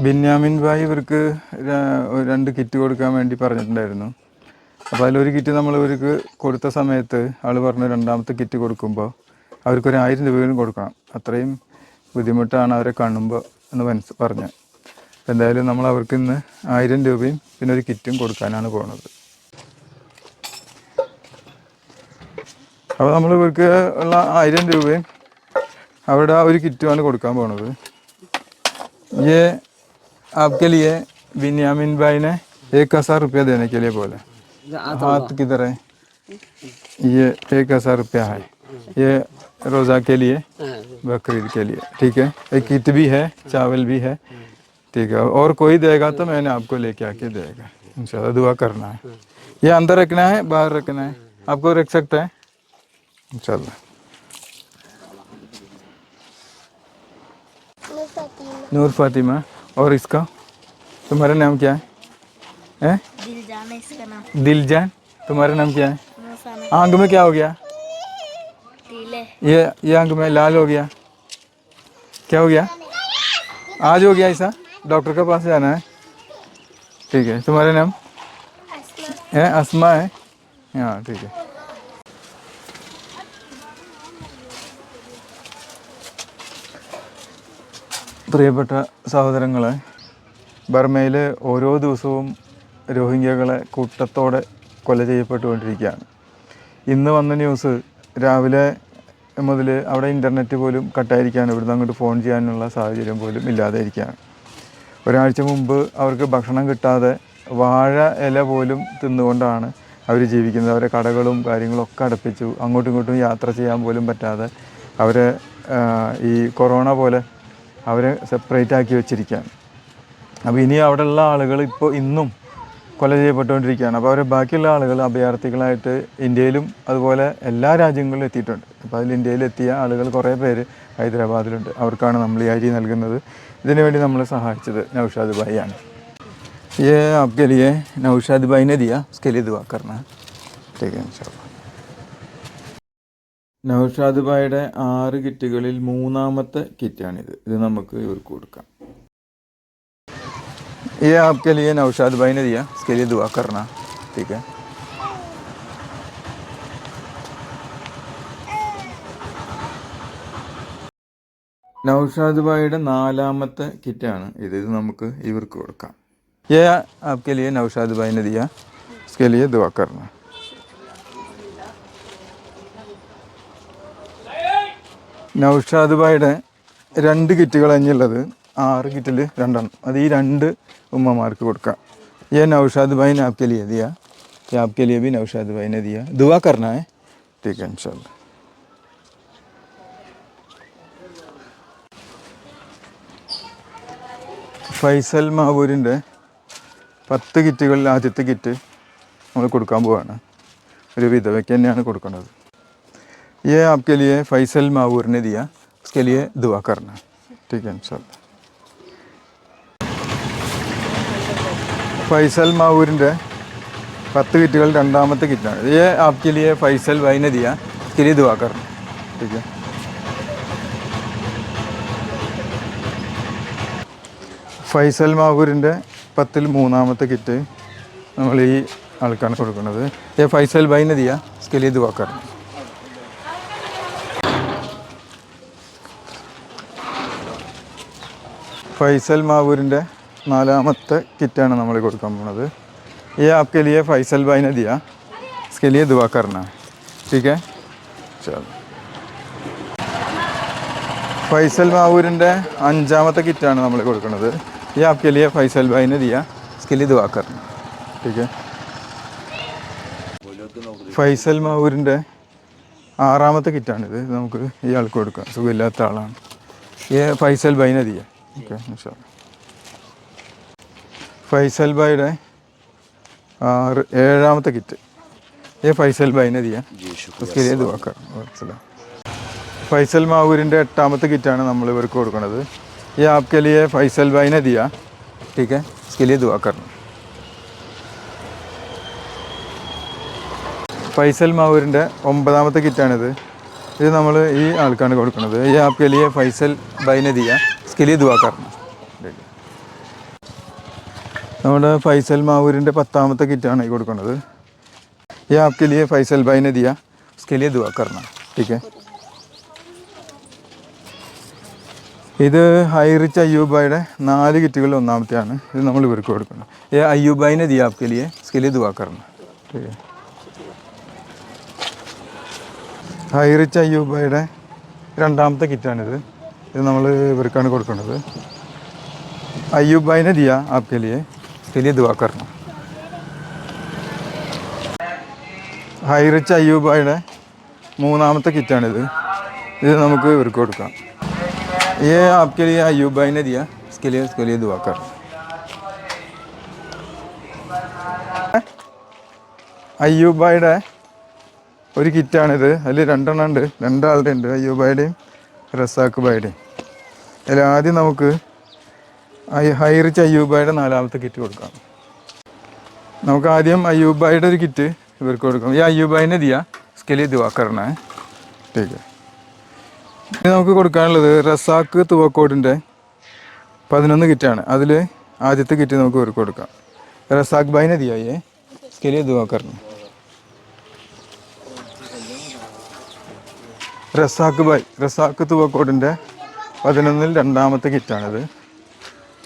ബെന്യാമിൻ ഭായ് ഇവർക്ക് രണ്ട് കിറ്റ് കൊടുക്കാൻ വേണ്ടി പറഞ്ഞിട്ടുണ്ടായിരുന്നു. അപ്പോൾ അതിലൊരു കിറ്റ് നമ്മൾ ഇവർക്ക് കൊടുത്ത സമയത്ത് ആൾ പറഞ്ഞു രണ്ടാമത്തെ കിറ്റ് കൊടുക്കുമ്പോൾ അവർക്കൊരു ആയിരം രൂപയും കൊടുക്കണം. അത്രയും ബുദ്ധിമുട്ടാണ് അവരെ കാണുമ്പോൾ എന്ന് മനസ്സ് പറഞ്ഞു. എന്തായാലും നമ്മൾ അവർക്ക് ഇന്ന് ആയിരം രൂപയും പിന്നെ ഒരു കിറ്റും കൊടുക്കാനാണ് പോകുന്നത് അപ്പോൾ നമ്മൾ ഇവർക്ക് ഉള്ള ആയിരം രൂപയും അവിടെ ഒരു കിറ്റുമാണ് കൊടുക്കാൻ പോണത്. ये आपके लिए बिन्यामिन भाई ने एक हज़ार रुपया देने के लिए बोला। हाथ किधर है? ये एक हज़ार रुपया है। ये रोज़ा के लिए बकरीद के लिए ठीक है? एक किट भी है चावल भी है ठीक है? और कोई देगा तो मैंने आपको लेके आके देगा। इंशाल्लाह दुआ करना है। ये अंदर रखना है बाहर रखना है। आपको रख सकता है? इंशाल्लाह नूर फातिमा। और इसका? तुम्हारा नाम क्या है? हैं? दिल जाने इसका नाम। दिलजान? तुम्हारा नाम क्या है? आँख में क्या हो गया? ये ये आँख में लाल हो गया। क्या हो गया? आज हो गया ऐसा? डॉक्टर के पास जाना है। ठीक है तुम्हारा नाम? है अस्मा है? हाँ ठीक है। പ്രിയപ്പെട്ട സഹോദരങ്ങളെ ബർമയിൽ ഓരോ ദിവസവും രോഹിംഗ്യകളെ കൂട്ടത്തോടെ കൊല ചെയ്യപ്പെട്ടുകൊണ്ടിരിക്കുകയാണ്. ഇന്ന് വന്ന ന്യൂസ് രാവിലെ മുതൽ അവിടെ ഇന്റർനെറ്റ് പോലും കട്ടായിരിക്കാൻ ഇവിടുന്ന് അങ്ങോട്ട് ഫോൺ ചെയ്യാനുള്ള സാഹചര്യം പോലും ഇല്ലാതെ ഇരിക്കുകയാണ് ഒരാഴ്ച മുമ്പ് അവർക്ക് ഭക്ഷണം കിട്ടാതെ വാഴ ഇല പോലും തിന്നുകൊണ്ടാണ് അവർ ജീവിക്കുന്നത്. അവരെ കടകളും കാര്യങ്ങളും ഒക്കെ അടപ്പിച്ചു. അങ്ങോട്ടും ഇങ്ങോട്ടും യാത്ര ചെയ്യാൻ പോലും പറ്റാതെ അവരെ ഈ കൊറോണ പോലെ അവരെ സെപ്പറേറ്റ് ആക്കി വെച്ചിരിക്കുകയാണ് അപ്പോൾ ഇനി അവിടെയുള്ള ആളുകൾ ഇപ്പോൾ ഇന്നും കൊല ചെയ്യപ്പെട്ടുകൊണ്ടിരിക്കുകയാണ് അപ്പോൾ അവരെ ബാക്കിയുള്ള ആളുകൾ അഭയാർത്ഥികളായിട്ട് ഇന്ത്യയിലും അതുപോലെ എല്ലാ രാജ്യങ്ങളിലും എത്തിയിട്ടുണ്ട് അപ്പോൾ അതിൽ ഇന്ത്യയിൽ എത്തിയ ആളുകൾ കുറേ പേര് ഹൈദരാബാദിലുണ്ട് അവർക്കാണ് നമ്മൾ ഈ അരി നൽകുന്നത് ഇതിനു വേണ്ടി നമ്മളെ സഹായിച്ചത് നൗഷാദ് ഭായി ആണ് ये आपके लिए नौशाद भाई ने दिया उसके लिए दुआ करना है ठीक है इंशाल्लाह നൗഷാദ് ഭായിയുടെ ആറ് കിറ്റുകളിൽ മൂന്നാമത്തെ കിറ്റാണിത് ഇത് നമുക്ക് ഇവർക്ക് കൊടുക്കാം ये आपके लिए नौशाद भाई ने दिया इसके लिए दुआ करना ठीक है നൗഷാദ് ഭായിയുടെ നാലാമത്തെ കിറ്റാണ് ഇത് ഇത് നമുക്ക് ഇവർക്ക് കൊടുക്കാം ये आपके लिए नौशाद भाई ने दिया इसके लिए दुआ നൗഷാദ് ഭായിയുടെ രണ്ട് കിറ്റുകൾ അഞ്ഞുള്ളത് ആറ് കിറ്റിൽ രണ്ടെണ്ണം അത് ഈ രണ്ട് ഉമ്മമാർക്ക് കൊടുക്കാം ये नौशाद भाई ने आपके लिए दिया ये आपके लिए भी नौशाद भाई ने दिया दुआ करना है ठीक है इंशाल्लाह ഫൈസൽ മാവൂരിൻ്റെ പത്ത് കിറ്റുകളിൽ ആദ്യത്തെ കിറ്റ് നമ്മൾ കൊടുക്കാൻ പോവാണ് ഒരു വിധവയ്ക്ക് തന്നെയാണ് കൊടുക്കുന്നത് ये आपके लिए फैसल मावूर ने दिया उसके लिए दुआ करना ठीक है इंशाल्लाह ഫൈസൽ മാവൂരിൻ്റെ പത്ത് കിറ്റുകൾ രണ്ടാമത്തെ കിറ്റാണ് ये आपके लिए फैसल भाई ने दिया उसके लिए दुआ करना ठीक है ഫൈസൽ മാവൂരിൻ്റെ പത്തിൽ മൂന്നാമത്തെ കിറ്റ് നമ്മൾ ഈ ആൾക്കാണ് കൊടുക്കുന്നത് ये फैसल भाई ने ഫൈസൽ മാവൂരിൻ്റെ നാലാമത്തെ കിറ്റാണ് നമ്മൾ കൊടുക്കാൻ പോകുന്നത് ये आपके लिए फैसल भाई ने दिया इसके लिए दुआ करना है ठीक है चलो ഫൈസൽ മാവൂരിൻ്റെ അഞ്ചാമത്തെ കിറ്റാണ് നമ്മൾ കൊടുക്കുന്നത് ये आपके लिए फैसल भाई ने दिया इसके लिए दुआ करना ठीक है ഫൈസൽ മാവൂരിൻ്റെ ആറാമത്തെ കിറ്റാണിത് ഇത് നമുക്ക് ഇയാൾക്ക് കൊടുക്കാം സുഖമില്ലാത്ത ആളാണ് ये ഫൈസൽ ഭായി ने दिया ഓക്കെ ഫൈസൽ ഭായിയുടെ ആറ് ഏഴാമത്തെ കിറ്റ് ये ഫൈസൽ ഭായി ने दिया उसके लिए दुआ कर सलाम ഫൈസൽ മാവൂരിൻ്റെ എട്ടാമത്തെ കിറ്റാണ് നമ്മൾ ഇവർക്ക് കൊടുക്കുന്നത് ये आपके लिए फैसल भाई ने दिया ठीक है इसके लिए दुआ करना ഫൈസൽ മാവൂരിൻ്റെ ഒമ്പതാമത്തെ കിറ്റാണിത് ഇത് നമ്മൾ ഈ ആൾക്കാണ് കൊടുക്കുന്നത് ये आपके लिए फैसल भाई ने दिया इसके लिए दुआ करना നമ്മുടെ ഫൈസൽ മാവൂരിന്റെ പത്താമത്തെ കിറ്റാണ് ഈ കൊടുക്കുന്നത്. ये आपके लिए फैसल भाई ने दिया उसके लिए दुआ करना ठीक है ഇത് ഹൈറിച്ച് അയ്യൂബായുടെ നാല് കിറ്റുകളിൽ ഒന്നാമത്തെയാണ്. ഇത് നമ്മൾ ഇവർക്ക് കൊടുക്കണം लिए അയ്യൂബായിനെ ദിയ ആപ്കെ ലിയെ സ്കിലി ദുവാക്കറണം ഹൈറിച്ച് അയ്യൂബായുടെ രണ്ടാമത്തെ കിറ്റാണിത് ഇത് നമ്മൾ ഇവർക്കാണ് കൊടുക്കുന്നത് അയ്യൂബായി ने दिया आपके लिए उसके लिए दुआ करना ഹൈറിച്ച് അയ്യൂബായുടെ മൂന്നാമത്തെ കിറ്റാണിത് ഇത് നമുക്ക് ഇവർക്ക് കൊടുക്കാം ये आपके लिए अयूब भाई ने दिया इसके लिए उसके लिए दुआ कर അയ്യൂബ് ഭായിയുടെ ഒരു കിറ്റാണിത് അതിൽ രണ്ടെണ്ണം ഉണ്ട് രണ്ടാളുടെ ഉണ്ട് അയ്യൂബ് ഭായിയുടെയും റസാഖ് ബായുടെ അതിൽ ആദ്യം നമുക്ക് ഹൈറിച്ച് അയ്യൂബായുടെ നാലാമത്തെ കിറ്റ് കൊടുക്കാം. നമുക്ക് ആദ്യം അയ്യൂബായുടെ ഒരു കിറ്റ് ഇവർക്ക് കൊടുക്കാം. ഈ അയ്യൂബായിനെ ദിയ സ്കെലി ദിവാക്കറിനെ. ടേക്ക് ഇനി നമുക്ക് കൊടുക്കാനുള്ളത് റസാഖ് തുവക്കോടിന്റെ പതിനൊന്ന് കിറ്റാണ്. അതിൽ ആദ്യത്തെ കിറ്റ് നമുക്ക് ഇവർക്ക് കൊടുക്കാം. റസാഖ് ബായിനെ ദിയായേ സ്കെലി ദുവാ करना റസാഖ് ഭായ് റസാഖ് തുവക്കോടിൻ്റെ പതിനൊന്നിൽ രണ്ടാമത്തെ കിറ്റാണിത്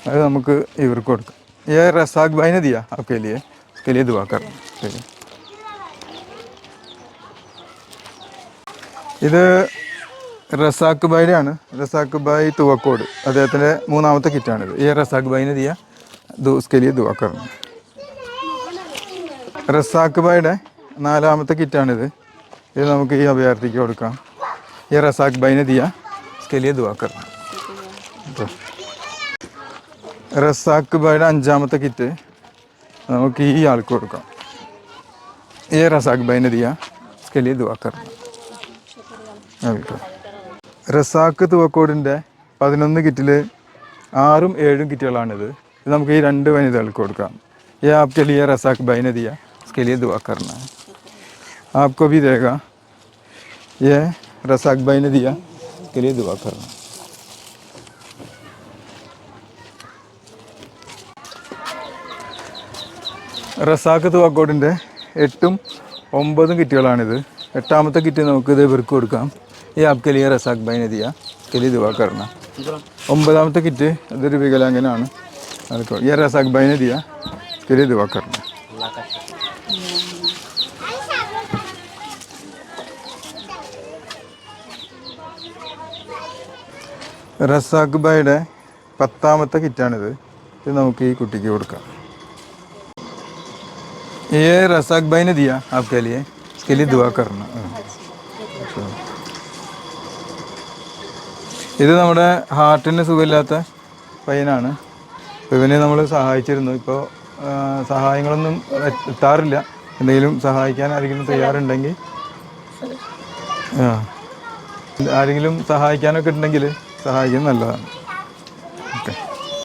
അത് നമുക്ക് ഇവർക്ക് കൊടുക്കാം ये रसाक भाई ने दिया आपके लिए उसके लिए दुआ करना ठीक है ഇത് റസാഖ് ഭായിയുടെ ആണ് റസാഖ് ഭായ് തുവക്കോട് അദ്ദേഹത്തിൻ്റെ മൂന്നാമത്തെ കിറ്റാണിത് ഈ റസാഖ് ഭായിനെ ദിയ ദുസ്കെ ലിയെ ദുവാ കറണം റസാഖ് ഭായിയുടെ നാലാമത്തെ കിറ്റാണിത് ഇത് നമുക്ക് ഈ അഭയാർത്ഥിക്ക് കൊടുക്കാം ഈ റസാഖ് ഭായിനെ ദിയ ഉസ്കെ ലിയെ ദുവാ കറണം കേട്ടോ റസാഖ് ഭായിയുടെ അഞ്ചാമത്തെ കിറ്റ് നമുക്ക് ഈ ആൾക്ക് കൊടുക്കാം ഈ റസാഖ് ഭായിനെ ദിയ ഉസ്കെ ലിയെ ദുവാ കറണം ഓക്കെ റസാക്ക് തുവക്കോടിൻ്റെ പതിനൊന്ന് കിറ്റിൽ ആറും ഏഴും കിറ്റുകളാണിത് ഇത് നമുക്ക് ഈ രണ്ട് വനിതകൾക്ക് കൊടുക്കാം ये आपके लिए रसाक भाई ने दिया उसके लिए दुआ करना है आपको भी देगा ये रसाक भाई ने दिया उसके लिए दुआ करना റസാക്ക് തുവാക്കോടിൻ്റെ എട്ടും ഒമ്പതും കിറ്റുകളാണിത് എട്ടാമത്തെ കിറ്റ് നമുക്ക് ഇത് ഇവർക്ക് കൊടുക്കാം ഈ ആപ്കെ ലിയെ റസാഖ് ഭായി ने दिया उसके लिए दुआ करना ഒമ്പതാമത്തെ കിറ്റ് അതൊരു വികലാംഗനാണ് അതൊക്കെ ये റസാഖ് ഭായി ने दिया റസാഖ് ഭായിയുടെ പത്താമത്തെ കിറ്റാണിത് ഇത് നമുക്ക് ഈ കുട്ടിക്ക് കൊടുക്കാം ये रसाक भाई ने दिया आपके लिए इसके लिए दुआ करना हाँ। ഇത് നമ്മുടെ ഹാർട്ടിന് സുഖമില്ലാത്ത പയ്യനാണ് അപ്പോൾ ഇവനെ നമ്മൾ സഹായിച്ചിരുന്നു ഇപ്പോൾ സഹായങ്ങളൊന്നും എത്താറില്ല എന്തെങ്കിലും സഹായിക്കാൻ ആരെങ്കിലും തയ്യാറുണ്ടെങ്കിൽ ആ ആരെങ്കിലും സഹായിക്കാനൊക്കെ ഉണ്ടെങ്കിൽ സഹായിക്കുന്നത് നല്ലതാണ്.